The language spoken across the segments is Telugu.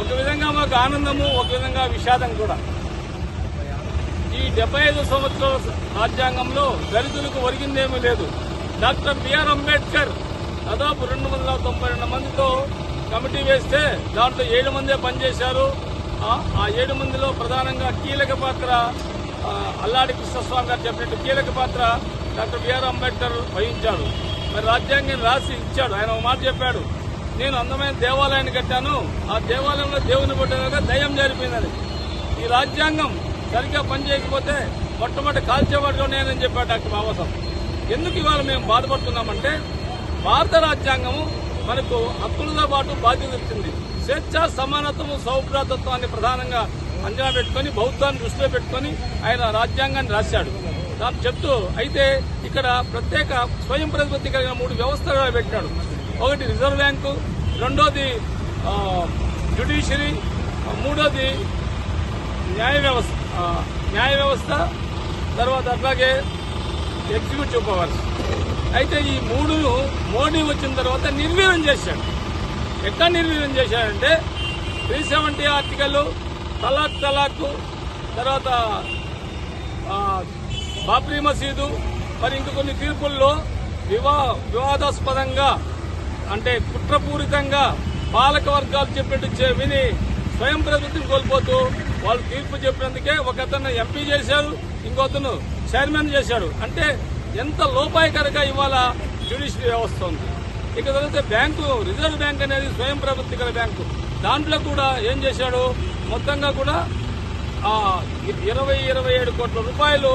ఒక విధంగా మాకు ఆనందము ఒక విధంగా విషాదం కూడా. ఈ డెబ్బై ఐదు సంవత్సరాల రాజ్యాంగంలో దళితులకు ఒరిగిందేమీ లేదు. డాక్టర్ బిఆర్ అంబేద్కర్ దాదాపు రెండు వందల తొంభై రెండు మందితో కమిటీ వేస్తే దాంట్లో ఏడు మందే పనిచేశారు. ఆ- ఏడు మందిలో ప్రధానంగా కీలక పాత్ర అల్లాడి కృష్ణస్వామి గారు చెప్పినట్టు కీలక పాత్ర డాక్టర్ బిఆర్ అంబేద్కర్ వహించాడు. మరి రాజ్యాంగం రాసి ఇచ్చాడు. ఆయన ఒక మాట చెప్పాడు. నేను అందమైన దేవాలయాన్ని కట్టాను. ఆ దేవాలయంలో దేవుని పుట్టినాక దయ్యం జరిపోయిందని ఈ రాజ్యాంగం సరిగ్గా పనిచేయకపోతే మొట్టమొదటి కాల్చేవాడుగా నేనని చెప్పాడు డాక్టర్ బాబాసాహెబ్. ఎందుకు ఇవాళ మేము బాధపడుతున్నామంటే భారత రాజ్యాంగము మనకు హక్కులతో పాటు బాధ్యత ఇచ్చింది. స్వేచ్ఛ సమానత్వము సౌభ్రాతత్వాన్ని ప్రధానంగా అంచనా పెట్టుకొని బౌద్ధాన్ని దృష్టిలో పెట్టుకొని ఆయన రాజ్యాంగాన్ని రాశాడు. దాన్ని చెప్తూ అయితే ఇక్కడ ప్రత్యేక స్వయం ప్రతిపత్తి కలిగిన మూడు వ్యవస్థలు పెట్టాడు. ఒకటి రిజర్వ్ బ్యాంకు రెండోది జ్యుడిషియరీ మూడోది న్యాయ వ్యవస్థ న్యాయ వ్యవస్థ తర్వాత అట్లాగే ఎగ్జిక్యూటివ్ పవర్స్. అయితే ఈ మూడును మోడీ వచ్చిన తర్వాత నిర్వీర్యం చేశాడు. ఎట్లా నిర్వీర్యం చేశాడంటే three seventy article talaq talaq తర్వాత బాబ్రీ మసీదు మరి ఇంక కొన్ని తీర్పుల్లో వివా వివాదాస్పదంగా అంటే కుట్రపూరితంగా పాలక వర్గాలు చెప్పినట్టు విని స్వయం ప్రభుత్వం కోల్పోతూ వాళ్ళు తీర్పు చెప్పినందుకే ఒక అతను ఎంపీ చేశారు ఇంకొతను చైర్మన్ చేశాడు. అంటే ఎంత లోపాయకరంగా ఇవాళ జ్యుడిషియరీ వ్యవస్థ ఉంది. ఇక తర్వాత బ్యాంకు రిజర్వ్ బ్యాంక్ అనేది స్వయం ప్రభుత్వ గల బ్యాంకు. దాంట్లో కూడా ఏం చేశాడు? మొత్తంగా కూడా ఇరవై ఇరవై ఏడు కోట్ల రూపాయలు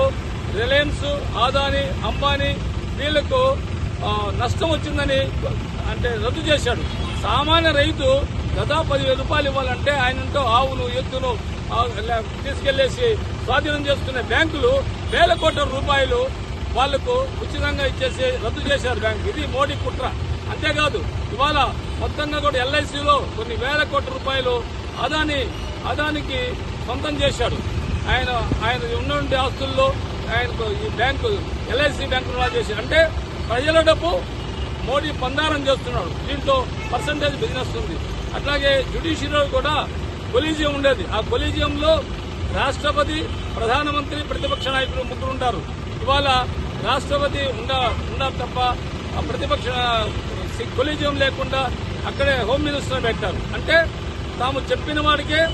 రిలయన్స్ ఆదాని అంబానీ వీళ్ళకు నష్టం వచ్చిందని అంటే రద్దు చేశాడు. సామాన్య రైతు గదా పదివేల రూపాయలు ఇవ్వాలంటే ఆయనంటూ ఆవును ఎద్దును తీసుకెళ్ళేసి స్వాధీనం చేసుకునే బ్యాంకులు వేల కోట్ల రూపాయలు వాళ్ళకు ఉచితంగా ఇచ్చేసి రద్దు చేశారు బ్యాంకు. ఇది మోడీ కుట్ర. అంతేకాదు ఇవాళ మొత్తంగా కూడా ఎల్ఐసిలో కొన్ని వేల కోట్ల రూపాయలు అదాని అదానికి సొంతం చేశాడు. ఆయన ఆయన ఉన్నటువంటి ఆస్తుల్లో ఆయనకు ఈ బ్యాంకు ఎల్ఐసి బ్యాంకు చేశాడు అంటే ప్రజల డబ్బు మోడీ పందారం చేస్తున్నాడు. దీంట్లో పర్సంటేజ్ బిజినెస్ ఉంది. అట్లాగే జ్యుడిషియరీలో కూడా కొలీజియం ఉండేది. ఆ కొలీజియంలో రాష్ట్రపతి ప్రధానమంత్రి ప్రతిపక్ష నాయకులు ముగ్గురు ఉంటారు. ఇవాళ రాష్ట్రపతి ఉండ ఉండాలి తప్ప ఆ ప్రతిపక్ష సి- కొలీజియం లేకుండా అక్కడే హోమ్ మినిస్టర్ పెట్టారు. అంటే తాము చెప్పిన వాడికే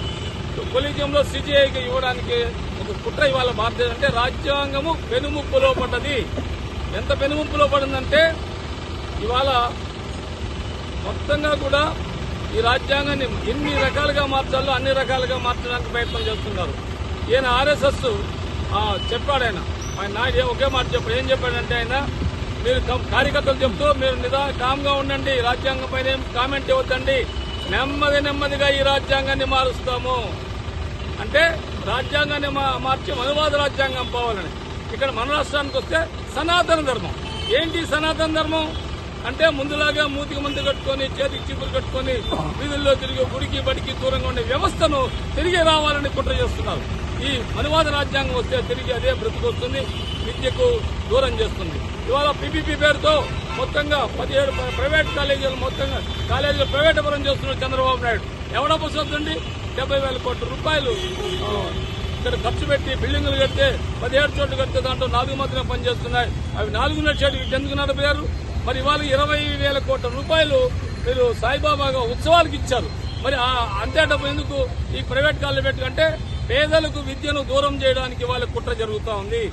కొలీజియంలో సిజిఐకి ఇవ్వడానికి ఒక కుట్ర ఇవాళ భారతదేశం అంటే రాజ్యాంగము పెనుముప్పులో పడ్డది ఎంత పెనుముప్పులో పడిందంటే ఇవాళ మొత్తంగా కూడా ఈ రాజ్యాంగాన్ని ఎన్ని రకాలుగా మార్చాలో అన్ని రకాలుగా మార్చడానికి ప్రయత్నం చేస్తున్నారు. ఈయన ఆర్ఎస్ఎస్ చెప్పాడు ఆయన. ఆయన నాయుడు ఒకే మాట చెప్పాడు. ఏం చెప్పాడంటే ఆయన మీరు కార్యకర్తలు చెప్తూ మీరు నిదా కామ్గా ఉండండి రాజ్యాంగం పైన ఏం కామెంట్ ఇవ్వద్దండి నెమ్మది నెమ్మదిగా ఈ రాజ్యాంగాన్ని మారుస్తాము. అంటే రాజ్యాంగాన్ని మా- మార్చి అనువాద రాజ్యాంగం పోవాలని ఇక్కడ మన రాష్ట్రానికి వస్తే సనాతన ధర్మం. ఏంటి సనాతన ధర్మం? అంటే ముందులాగా మూతికి ముందు కట్టుకొని చేతికి చిప్పులు కట్టుకొని వీధుల్లో తిరిగి గుడికి బడికి దూరంగా ఉండే వ్యవస్థను తిరిగి రావాలని కుట్ర చేస్తున్నారు. ఈ అనువాద రాజ్యాంగం వస్తే తిరిగి అదే బ్రతుకొస్తుంది విద్యకు దూరం చేస్తుంది. ఇవాళ పీపీపీ పేరుతో మొత్తంగా పదిహేడు ప్రైవేట్ కాలేజీలు మొత్తంగా కాలేజీలు ప్రైవేటీకరణ చేస్తున్నారు చంద్రబాబు నాయుడు. ఎవడ పోసొద్దండి డెబ్బై వేల కోట్ల రూపాయలు ఇక్కడ ఖర్చు పెట్టి బిల్డింగులు కడితే పదిహేడు చోట్లు కడితే దాంట్లో నాలుగు మాత్రమే పనిచేస్తున్నాయి. అవి నాలుగున్నర చోట్ల ఎందుకు నడిపారు మరి ఇవాళ ఇరవై వేల కోట్ల రూపాయలు మీరు సాయిబాబాగా ఉత్సవాలకు ఇచ్చారు. మరి అంతే డబ్బు ఎందుకు ఈ ప్రైవేట్ కాలేజ్ పెట్టుకంటే పేదలకు విద్యను దూరం చేయడానికి వాళ్ళ కుట్ర జరుగుతూ ఉంది.